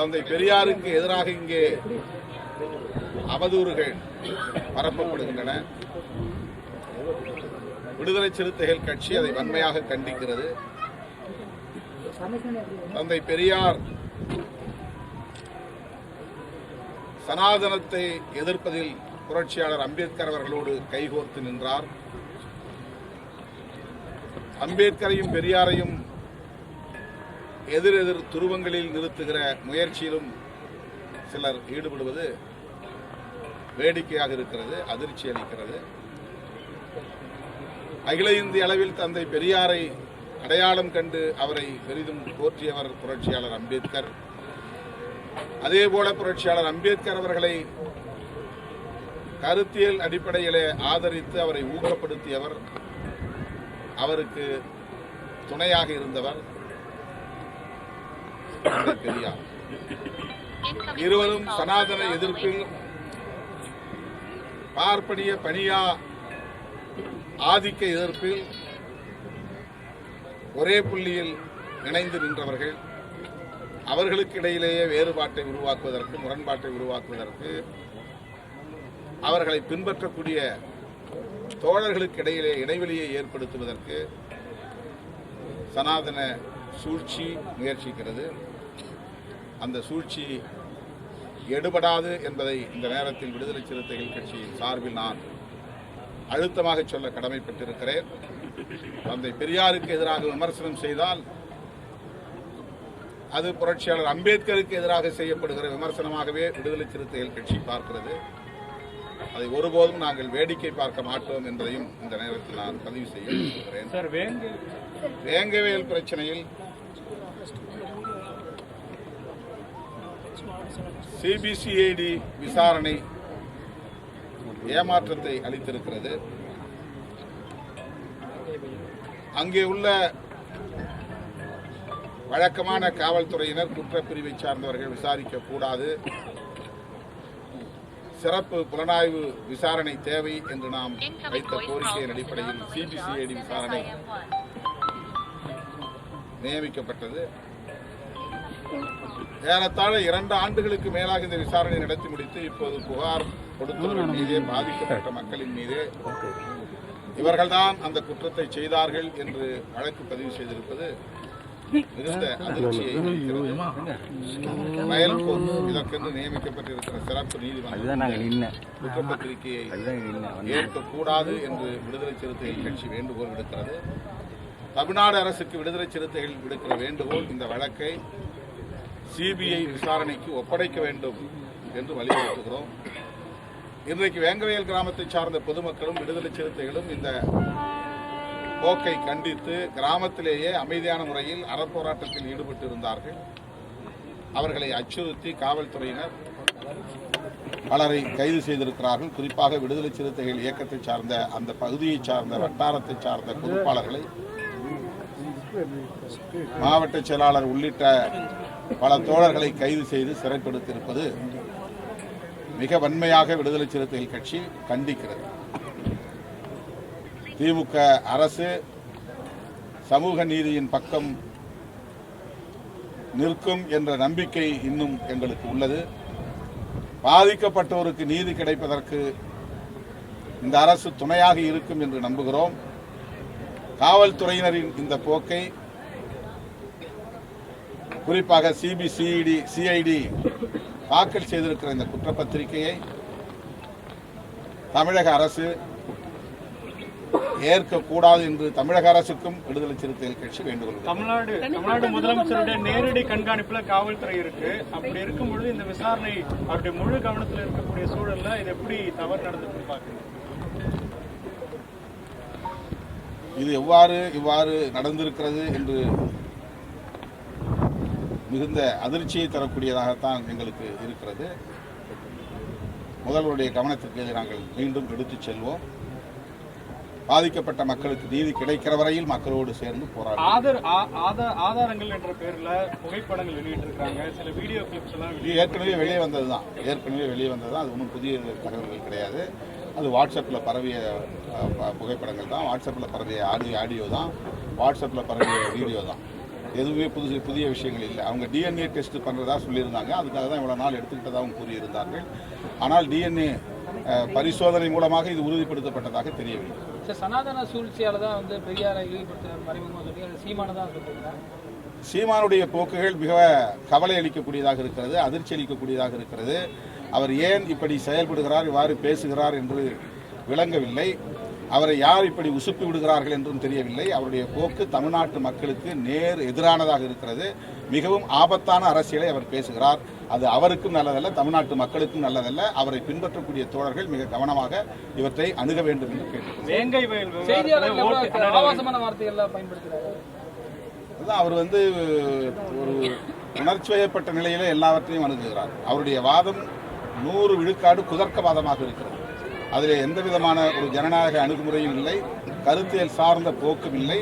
தந்தை பெரியாருக்கு எதிராக இங்கே அவதூறுகள் பரப்பப்படுகின்றன. விடுதலை சிறுத்தைகள் கட்சி அதை வன்மையாக கண்டிக்கிறது. தந்தை பெரியார் சனாதனத்தை எதிர்ப்பதில் புரட்சியாளர் அம்பேத்கர் அவர்களோடு கைகோர்த்து நின்றார். அம்பேத்கரையும் பெரியாரையும் எதிரெதிர் துருவங்களில் நிறுத்துகிற முயற்சியிலும் சிலர் ஈடுபடுவது வேடிக்கையாக இருக்கிறது அதிர்ச்சி அளிக்கிறது. அகில இந்திய அளவில் தந்தை பெரியாரை அடையாளம் கண்டு அவரை பெரிதும் போற்றியவர் புரட்சியாளர் அம்பேத்கர். அதேபோல புரட்சியாளர் அம்பேத்கர் அவர்களை கருத்தியல் அடிப்படையிலே ஆதரித்து அவரை ஊக்கப்படுத்தியவர் அவருக்கு துணையாக இருந்தவர். தெரியாது இருவரும் சனாதன எதிர்ப்பில் பார்ப்பனிய பனியா ஆதிக்க எதிர்ப்பில் ஒரே புள்ளியில் இணைந்து நின்றவர்கள். அவர்களுக்கு இடையிலேயே வேறுபாட்டை உருவாக்குவதற்கு முரண்பாட்டை உருவாக்குவதற்கு அவர்களை பின்பற்றக்கூடிய தோழர்களுக்கு இடையிலே இடைவெளியை ஏற்படுத்துவதற்கு சனாதன சூழ்ச்சி முயற்சிக்கிறது. அந்த சூழ்ச்சி எடுபடாது என்பதை இந்த நேரத்தில் விடுதலை சிறுத்தைகள் கட்சியின் சார்பில் நான் அழுத்தமாக சொல்ல கடமைப்பட்டிருக்கிறேன். தந்தை பெரியாருக்கு எதிராக விமர்சனம் செய்தால் அது புரட்சியாளர் அம்பேத்கருக்கு எதிராக செய்யப்படுகிற விமர்சனமாகவே விடுதலை சிறுத்தைகள் கட்சி பார்க்கிறது. அதை ஒருபோதும் நாங்கள் வேடிக்கை பார்க்க மாட்டோம் என்பதையும் இந்த நேரத்தில் நான் பதிவு செய்ய விரும்புகிறேன். வேங்கவேல் பிரச்சனையில் சிபிசிஐடி விசாரணை ஏமாற்றத்தை அளித்திருக்கிறது. அங்கே உள்ள வழக்கமான காவல்துறையினர் குற்றப்பிரிவை சார்ந்தவர்கள் விசாரிக்க கூடாது சிறப்பு புலனாய்வு விசாரணை தேவை என்று நாம் வைத்த கோரிக்கையின் அடிப்படையில் சிபிசிஐடி விசாரணை நியமிக்கப்பட்டது. ஏறத்தாழ இரண்டு ஆண்டுகளுக்கு மேலாக இந்த விசாரணை நடத்தி முடித்து இப்போது புகார் கொடுத்தவர்கள் மீதே பாதிக்கப்பட்ட மக்களின் மீதே. இவர்கள்தான் அந்த குற்றத்தை செய்தார்கள் என்று வழக்கு பதிவு செய்திருப்பது மிகுந்த அதிர்ச்சியை அளிக்கிறது. வயல்போர் இதற்கென்று நியமிக்கப்பட்டிருக்கிற சிறப்பு நீதிமன்றம் குற்றப்பத்திரிகையை ஏற்கக்கூடாது என்று விடுதலை சிறுத்தைகள் கட்சி வேண்டுகோள் விடுக்கிறது. தமிழ்நாடு அரசுக்கு விடுதலை சிறுத்தைகள் விடுக்கிற வேண்டுகோள் இந்த வழக்கை சிபிஐ விசாரணைக்கு ஒப்படைக்க வேண்டும் என்று வலியுறுத்துகிறோம். இன்றைக்கு வேங்கவேல் கிராமத்தை சார்ந்த பொதுமக்களும் விடுதலை சிறுத்தைகளும் இந்த போக்கை கண்டித்து கிராமத்திலேயே அமைதியான முறையில் அறப்போராட்டத்தில் ஈடுபட்டு இருந்தார்கள் அவர்களை அச்சுறுத்தி காவல்துறையினர் பலரை கைது செய்திருக்கிறார்கள். குறிப்பாக விடுதலை சிறுத்தைகள் இயக்கத்தை சார்ந்த அந்த பகுதியை சார்ந்த வட்டாரத்தை சார்ந்த பொறுப்பாளர்களை மாவட்ட செயலாளர் உள்ளிட்ட பல தோழர்களை கைது செய்து சிறைப்படுத்தியிருப்பது மிக வன்மையாக விடுதலை சிறுத்தைகள் கட்சி கண்டிக்கிறது. திமுக அரசு சமூக நீதியின் பக்கம் நிற்கும் என்ற நம்பிக்கை இன்னும் எங்களுக்கு உள்ளது. பாதிக்கப்பட்டோருக்கு நீதி கிடைப்பதற்கு இந்த அரசு துணையாக இருக்கும் என்று நம்புகிறோம். காவல்துறையினரின் இந்த போக்கை குறிப்பாக சிபிசிஐடி சிஐடி தாக்கல் செய்திருக்கிற இந்த குற்றப்பத்திரிகையை தமிழக அரசு ஏற்கக்கூடாது என்று தமிழக அரசுக்கும் விடுதலை சிறுத்தைகள் கட்சி வேண்டுகோள். தமிழ்நாடு தமிழ்நாடு முதலமைச்சருடைய நேரடி கண்காணிப்புல காவல்துறை இருக்கு அப்படி இருக்கும் பொழுது இந்த விசாரணை அவருடைய முழு கவனத்துல இருக்கக்கூடிய சூழல்ல இது எப்படி தவறு நடந்துட்டு பாக்குறீங்க இது எவ்வாறு இவ்வாறு நடந்திருக்கிறது என்று மிகுந்த அதிர்ச்சியை தரக்கூடியதாகத்தான் எங்களுக்கு இருக்கிறது. முதல்வருடைய கவனத்திற்கு இதை நாங்கள் மீண்டும் எடுத்துச் செல்வோம். பாதிக்கப்பட்ட மக்களுக்கு நீதி கிடைக்கிற வரையில் மக்களோடு சேர்ந்து ஆதா- ஆதாரங்கள் என்ற பேர்ல புகைப்படங்கள் வெளியிட்டு இருக்காங்க சில வீடியோ கிளிப்ஸ் எல்லாம் ஏற்கனவே வெளியே வந்தது தான் ஏற்கனவே வெளியே வந்தது தான் அது ஒன்றும் புதிய தகவல்கள் கிடையாது. அது வாட்ஸ்அப்பில் பரவிய புகைப்படங்கள் தான். வாட்ஸ்அப்பில் பரவிய ஆடியோ ஆடியோ தான். வாட்ஸ்அப்பில் பரவிய வீடியோ தான். எதுவுமே புது புதிய விஷயங்கள் இல்லை. அவங்க டிஎன்ஏ டெஸ்ட் பண்ணுறதா சொல்லியிருந்தாங்க. அதுக்காக தான் இவ்வளோ நாள் எடுத்துக்கிட்டதாகவும் கூறியிருந்தார்கள். ஆனால் டிஎன்ஏ பரிசோதனை மூலமாக இது உறுதிப்படுத்தப்பட்டதாக தெரியவில்லை. சார் சனாதன சூழ்ச்சியால தான் வந்து பெரியாரை இழிவுபடுத்த மறைமுகமாக சொல்லி அது சீமான தான் சொல்றீங்களா சீமானுடைய போக்குகள் மிக கவலை அளிக்கக்கூடியதாக இருக்கிறது அதிர்ச்சி அளிக்கக்கூடியதாக இருக்கிறது. அவர் ஏன் இப்படி செயல்படுகிறார் இவ்வாறு பேசுகிறார் என்று விளங்கவில்லை. அவரை யார் இப்படி உசுப்பி விடுகிறார்கள் என்றும் தெரியவில்லை. அவருடைய போக்கு தமிழ்நாட்டு மக்களுக்கு நேர் எதிரானதாக இருக்கிறது. மிகவும் ஆபத்தான அரசியலை அவர் பேசுகிறார். அது அவருக்கும் நல்லதல்ல தமிழ்நாட்டு மக்களுக்கும் நல்லதல்ல. அவரை பின்பற்றக்கூடிய தோழர்கள் மிக கவனமாக இவற்றை அணுக வேண்டும் என்று அதான் அவர் வந்து ஒரு உணர்ச்சி வயப்பட்ட நிலையில எல்லாவற்றையும் அணுகுகிறார். அவருடைய வாதம் நூறு விழுக்காடு குதர்க்கவாதமாக இருக்கிறது. அதில் எந்த விதமான ஒரு ஜனநாயக அணுகுமுறையும் இல்லை கருத்தியல் சார்ந்த போக்கும் இல்லை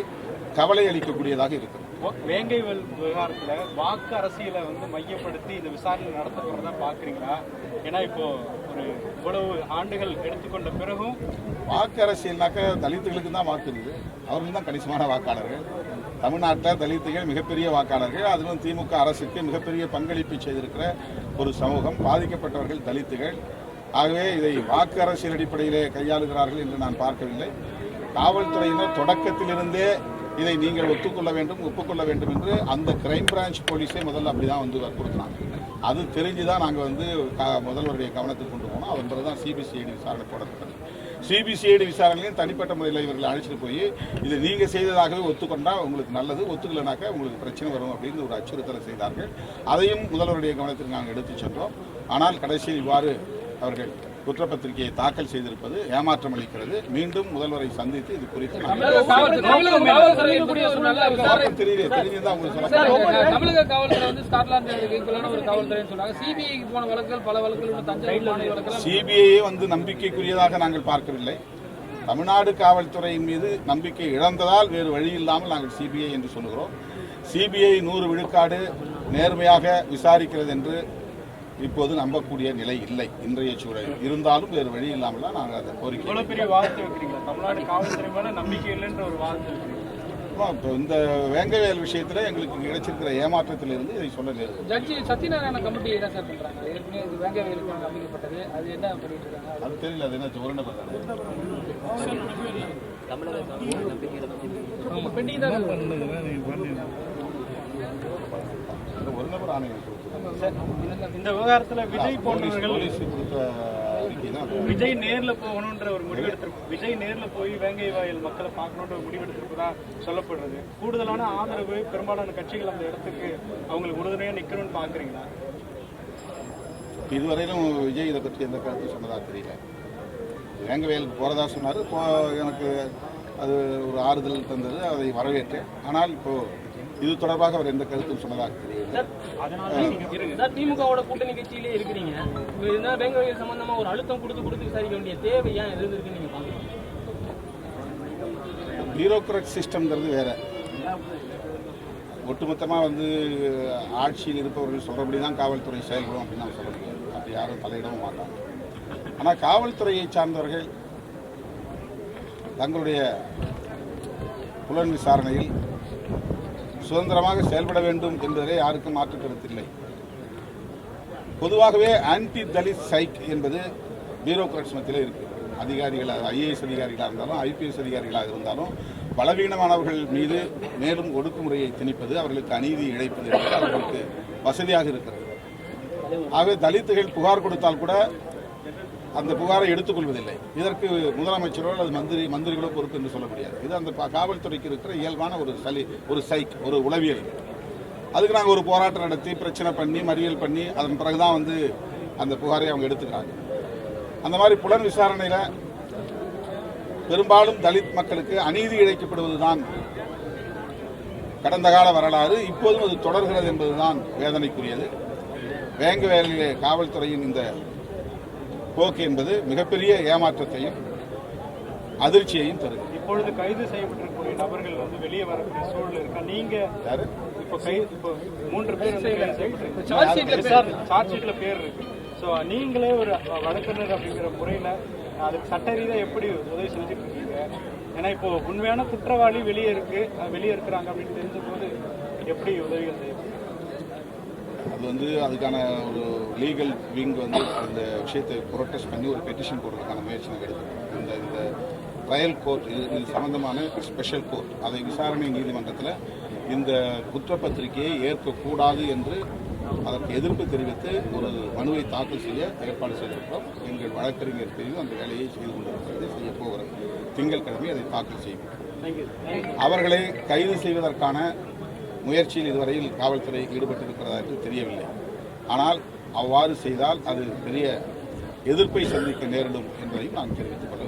கவலை அளிக்கக்கூடியதாக இருக்கிறது வேங்கை விவகாரத்துல வாக்கு அரசியலை வந்து மையப்படுத்தி இந்த விசாரணை நடத்த போறதா பாக்குறீங்களா? ஏன்னா இப்போ ஒரு இவ்வளவு ஆண்டுகள் எடுத்துக்கொண்ட பிறகும் வாக்கு அரசியல்னாக்க தலித்துகளுக்கு தான் வாக்கு இருக்குது. அவர்கள் தான் கணிசமான வாக்காளர்கள். தமிழ்நாட்டில் தலித்துகள் மிகப்பெரிய வாக்காளர்கள். அதிலும் திமுக அரசுக்கு மிகப்பெரிய பங்களிப்பு செய்திருக்கிற ஒரு சமூகம். பாதிக்கப்பட்டவர்கள் தலித்துகள். ஆகவே இதை வாக்கு அரசியல் அடிப்படையிலே கையாளுகிறார்கள் என்று நான் பார்க்கவில்லை. காவல்துறையினர் தொடக்கத்திலிருந்தே இதை நீங்கள் ஒத்துக்கொள்ள வேண்டும் ஒப்புக்கொள்ள வேண்டும் என்று அந்த கிரைம் பிரான்ச் போலீஸே முதல்ல அப்படிதான் வந்து வற்புறுத்தினாங்க. அது தெரிஞ்சு தான் நாங்கள் வந்து முதல்வருடைய கவனத்துக்கு கொண்டு போனோம். அதன் தான் சிபிசிஐடி விசாரணை போடப்பட்டது சிபிசிஐடி விசாரணையும் தனிப்பட்ட முறையில் இவர்களை அழைச்சிட்டு போய் இது நீங்கள் செய்ததாகவே ஒத்துக்கொண்டா உங்களுக்கு நல்லது ஒத்துக்கலைனாக்கா உங்களுக்கு பிரச்சனை வரும் அப்படின்னு ஒரு அச்சுறுத்தலை செய்தார்கள். அதையும் முதல்வருடைய கவனத்திற்கு நாங்கள் எடுத்துச் சென்றோம். ஆனால் கடைசியில் இவ்வாறு அவர்கள் குற்றப்பத்திரிகையை தாக்கல் செய்திருப்பது ஏமாற்றம் அளிக்கிறது. மீண்டும் முதல்வரை சந்தித்து இது குறித்து தமிழக காவல்துறை வந்து ஸ்காட்லாந்து சிபிஐயே வந்து நம்பிக்கைக்குரியதாக நாங்கள் பார்க்கவில்லை. தமிழ்நாடு காவல்துறையின் மீது நம்பிக்கை இழந்ததால் வேறு வழி இல்லாமல் நாங்கள் சிபிஐ என்று சொல்லுகிறோம். சிபிஐ நூறு விழுக்காடு நேர்மையாக விசாரிக்கிறது என்று இப்போது நம்பக்கூடிய நிலை இல்லை. இன்றைய சூழல். இருந்தாலும் வேறு வழி இல்லாமல் தான் நாங்கள் அந்த கோரிக்கை பெரிய வாதத்தை வைக்கிறீங்களா? தமிழ்நாடு காவல்துறை மேல நம்பிக்கை இல்லைன்ற ஒரு ஆமா, இப்போ இந்த வேங்கவேல் விஷயத்தில் எங்களுக்கு கிடைச்சிருக்கிற ஏமாற்றத்திலிருந்து இதை சொல்ல நேருது ஜட்ஜி சத்யநாராயண கமிட்டி என்ன சார் பண்றாங்க? ஏற்கனவே இது வேங்க வேலுக்கு அமைக்கப்பட்டது. அது என்ன பண்ணிட்டு இருக்காங்க? அது தெரியல. அது என்ன ஒரு நபர் இந்த விவகாரத்துல விஜய் போன்றவர்கள். விஜய் நேர்ல போகணுன்ற ஒரு முடிவெடுத்திருக்கு விஜய் நேர்ல போய் வேங்கை வாயில் மக்களை பார்க்கணுன்ற ஒரு முடிவெடுத்திருப்பதா சொல்லப்படுறது. கூடுதலான ஆதரவு பெரும்பாலான கட்சிகள் அந்த இடத்துக்கு அவங்களுக்கு உறுதுணையா நிக்கணும்னு பாக்குறீங்களா? இதுவரையிலும் விஜய் இதை பற்றி எந்த கருத்து சொன்னதா தெரியல. வேங்கவேலுக்கு போகிறதா சொன்னார். எனக்கு அது ஒரு ஆறுதல் தந்தது. அதை வரவேற்றேன். ஆனால் இப்போ இது தொடர்பாக அவர் எந்த கருத்தும் சொன்னதாக திமுகவோட கூட்டணி கட்சியிலே இருக்கிறீங்க. பெங்களூர் சம்பந்தமா ஒரு அழுத்தம் கொடுத்து கொடுத்து விசாரிக்க வேண்டிய தேவை ஏன் இருந்திருக்கு நீங்க பியூரோக்ராட் சிஸ்டம்ங்கிறது வேற. ஒட்டுமொத்தமாக வந்து ஆட்சியில் இருப்பவர்கள் சொல்கிறபடி தான் காவல்துறை செயல்படும் அப்படின்னு நான் சொல்ல முடியாது அப்படி யாரும் தலையிடவும் மாட்டாங்க. ஆனால் காவல்துறையை சார்ந்தவர்கள் தங்களுடைய புலன் விசாரணையில் சுதந்திரமாக செயல்பட வேண்டும் என்பதிலே யாருக்கும் மாற்று கருத்தில்லை பொதுவாகவே ஆன்டி தலித் சைக் என்பது பியூரோக்ராட்ஸ் மத்தியில் இருக்கு. அதிகாரிகளாக ஐஏஎஸ் அதிகாரிகளாக இருந்தாலும் ஐபிஎஸ் அதிகாரிகளாக இருந்தாலும் பலவீனமானவர்கள் மீது மேலும் ஒடுக்குமுறையை திணிப்பது அவர்களுக்கு அநீதி இழைப்பது என்பது அவர்களுக்கு வசதியாக இருக்கிறது. ஆகவே தலித்துகள் புகார் கொடுத்தால் கூட அந்த புகாரை எடுத்துக்கொள்வதில்லை. இதற்கு முதலமைச்சரோ அல்லது மந்திரி மந்திரிகளோ பொறுப்பு என்று சொல்ல முடியாது. இது அந்த காவல்துறைக்கு இருக்கிற இயல்பான ஒரு சளி ஒரு சைக் ஒரு உளவியல். அதுக்கு நாங்கள் ஒரு போராட்டம் நடத்தி பிரச்சனை பண்ணி மறியல் பண்ணி அதன் பிறகுதான் வந்து அந்த புகாரை அவங்க எடுத்துக்கிறாங்க. அந்த மாதிரி புலன் விசாரணையில் பெரும்பாலும் தலித் மக்களுக்கு அநீதி இழைக்கப்படுவதுதான் கடந்த கால வரலாறு. இப்போதும் அது தொடர்கிறது என்பதுதான் வேதனைக்குரியது. வேங்கவேலிலே காவல்துறையின் இந்த போக்கு என்பது மிகப்பெரிய ஏமாற்றத்தையும் அதிர்ச்சியையும் தருகிறது இப்பொழுது கைது செய்யப்பட்டிருக்கக்கூடிய நபர்கள் வந்து வெளியே வரக்கூடிய சூழல் இருக்கா? நீங்க யாரு? இப்போ கைது இப்போ மூன்று பேர் சார்ஜ் ஷீட்ல பேர் இருக்கு. ஸோ நீங்களே ஒரு வழக்கறிஞர் அப்படிங்கிற முறையில அதுக்கு சட்ட ரீதியாக எப்படி உதவி செஞ்சுட்டு இருக்கீங்க? ஏன்னா இப்போ உண்மையான குற்றவாளி வெளியே இருக்கு வெளியே இருக்கிறாங்க அப்படின்னு தெரிஞ்ச போது எப்படி உதவிகள் செய்யும் அது வந்து அதுக்கான ஒரு லீகல் விங் வந்து அந்த விஷயத்தை ப்ரொட்டஸ்ட் பண்ணி ஒரு பெட்டிஷன் போடுறதுக்கான முயற்சி நாங்கள் எடுக்கிறோம் இந்த இந்த ட்ரையல் கோர்ட் இது இது சம்பந்தமான ஸ்பெஷல் கோர்ட் அதை விசாரணை நீதிமன்றத்தில் இந்த குற்றப்பத்திரிகையை ஏற்கக்கூடாது என்று அதற்கு எதிர்ப்பு தெரிவித்து ஒரு மனுவை தாக்கல் செய்ய ஏற்பாடு செய்திருக்கிறோம். எங்கள் வழக்கறிஞர் பிரிவு அந்த வேலையை செய்து கொண்டிருக்கிறது. செய்ய போகிறது திங்கட்கிழமை அதை தாக்கல் செய்யும். அவர்களை கைது செய்வதற்கான முயற்சியில் இதுவரையில் காவல்துறை ஈடுபட்டிருக்கிறதா என்று தெரியவில்லை. ஆனால் அவ்வாறு செய்தால் அது பெரிய எதிர்ப்பை சந்திக்க நேரிடும் என்பதையும் நான் தெரிவித்துக் கொள்ள